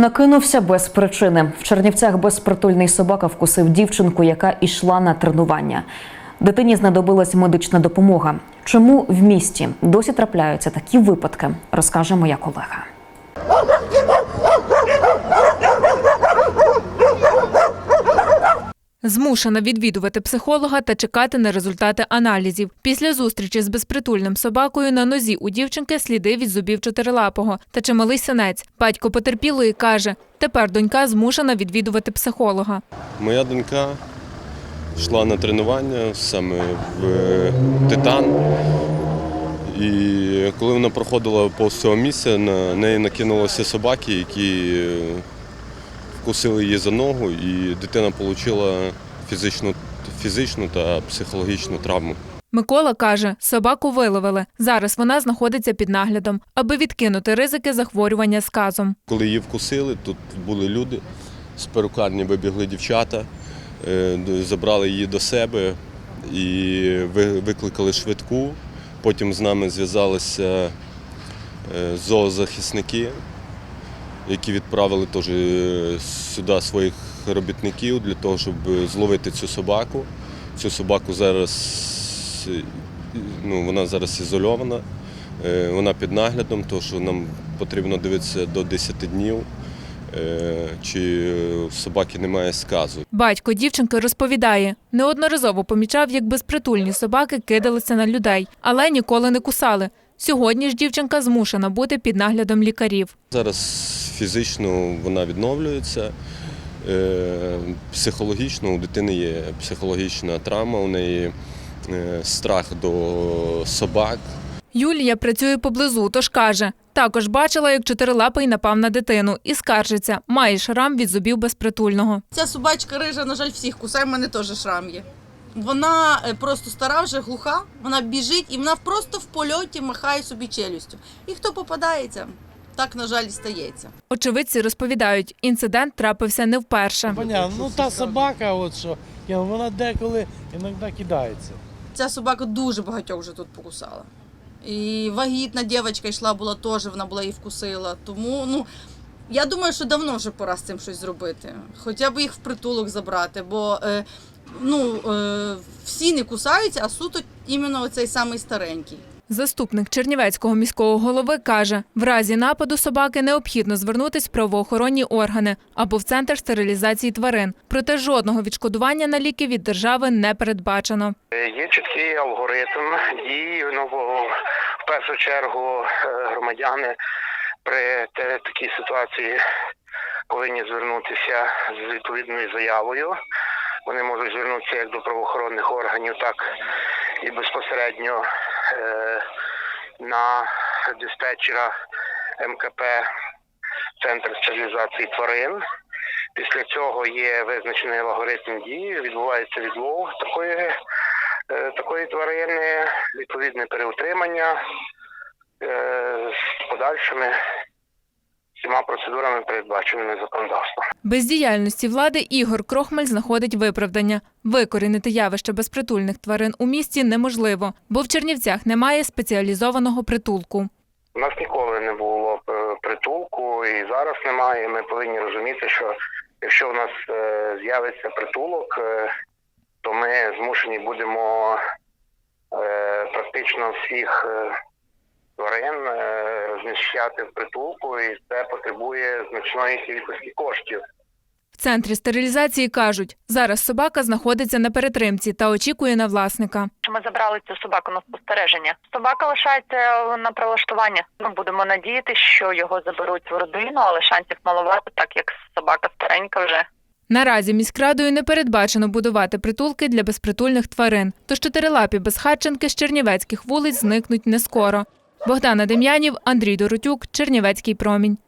Накинувся без причини. В Чернівцях безпритульний собака вкусив дівчинку, яка йшла на тренування. Дитині знадобилась медична допомога. Чому в місті досі трапляються такі випадки, розкаже моя колега. Змушена відвідувати психолога та чекати на результати аналізів. Після зустрічі з безпритульним собакою на нозі у дівчинки сліди від зубів чотирилапого та чималий синець. Батько потерпілої каже, тепер донька змушена відвідувати психолога. Моя донька йшла на тренування саме в е, Титан. І коли вона проходила повз цього місця, на неї накинулися собаки, які е, вкусили її за ногу, і дитина отримала фізичну, фізичну та психологічну травму. Микола каже, собаку виловили. Зараз вона знаходиться під наглядом, аби відкинути ризики захворювання сказом. Коли її вкусили, тут були люди, з перукарні вибігли дівчата, е, забрали її до себе і викликали швидку. Потім з нами зв'язалися е, зоозахисники, які відправили теж е, сюди своїх робітників для того, щоб зловити цю собаку. Цю собаку зараз е, ну, вона зараз ізольована. Е, Вона під наглядом, тому що нам потрібно дивитися до 10 днів, е, чи в собаки немає сказу. Батько дівчинки розповідає, неодноразово помічав, як безпритульні собаки кидалися на людей, але ніколи не кусали. Сьогодні ж дівчинка змушена бути під наглядом лікарів. Зараз фізично вона відновлюється, е, психологічно у дитини є психологічна травма, у неї е, страх до собак. Юлія працює поблизу, тож каже, також бачила, як чотирилапий напав на дитину і скаржиться, має шрам від зубів безпритульного. Ця собачка рижа, на жаль, всіх кусає, в мене теж шрам є. Вона е, просто стара, вже глуха, вона біжить і вона просто в польоті махає собі челюстю. І хто попадається, так, на жаль, стається. Очевидці розповідають, інцидент трапився не вперше. Понятно, ну та собака, от що, вона деколи іноді кидається. Ця собака дуже багатьох вже тут покусала. І вагітна дівчинка йшла, була теж, вона була і вкусила. Тому, ну, я думаю, що давно вже пора з цим щось зробити. Хоча б їх в притулок забрати, бо е, ну, е, всі не кусаються, а суто іменно цей самий старенький. Заступник Чернівецького міського голови каже, в разі нападу собаки необхідно звернутись в правоохоронні органи або в центр стерилізації тварин. Проте жодного відшкодування на ліки від держави не передбачено. Є чіткий алгоритм. Ну, бо в першу чергу е, громадяни при такій ситуації повинні звернутися з відповідною заявою. Вони можуть звернутися як до правоохоронних органів, так і безпосередньо е, на диспетчера МКП Центр стерилізації тварин. Після цього є визначений алгоритм дії, відбувається відлов такої, е, такої тварини, відповідне переутримання е, з подальшими всіма процедурами, передбаченими законодавством. Бездіяльності влади Ігор Крохмаль знаходить виправдання. Викорінити явище безпритульних тварин у місті неможливо, бо в Чернівцях немає спеціалізованого притулку. У нас ніколи не було е, притулку і зараз немає. Ми повинні розуміти, що якщо у нас е, з'явиться притулок, е, то ми змушені будемо практично всіх тварин е, в притулку, і це потребує значної кількості коштів. В центрі стерилізації кажуть, зараз собака знаходиться на перетримці та очікує на власника. Ми забрали цю собаку на спостереження. Собака лишається на прилаштування. Ми будемо надіятися, що його заберуть в родину, але шансів маловато, так як собака старенька вже. Наразі міськрадою не передбачено будувати притулки для безпритульних тварин, тож чотирилапі безхатченки з чернівецьких вулиць зникнуть не скоро. Богдана Дем'янів, Андрій Доротюк, Чернівецький промінь.